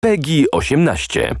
PEGI 18.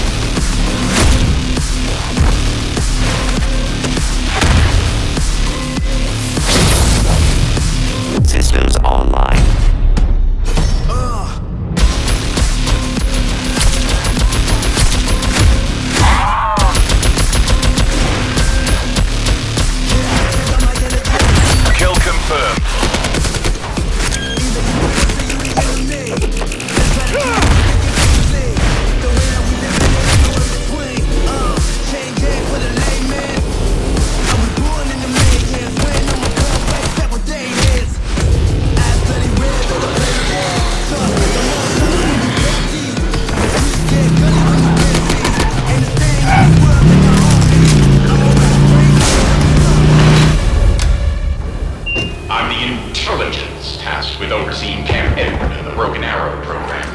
with overseeing Camp Edward and the Broken Arrow program.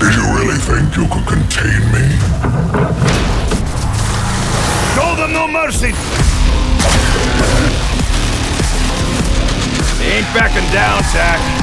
Did you really think you could contain me? Show them no mercy! They ain't backing down, Tack.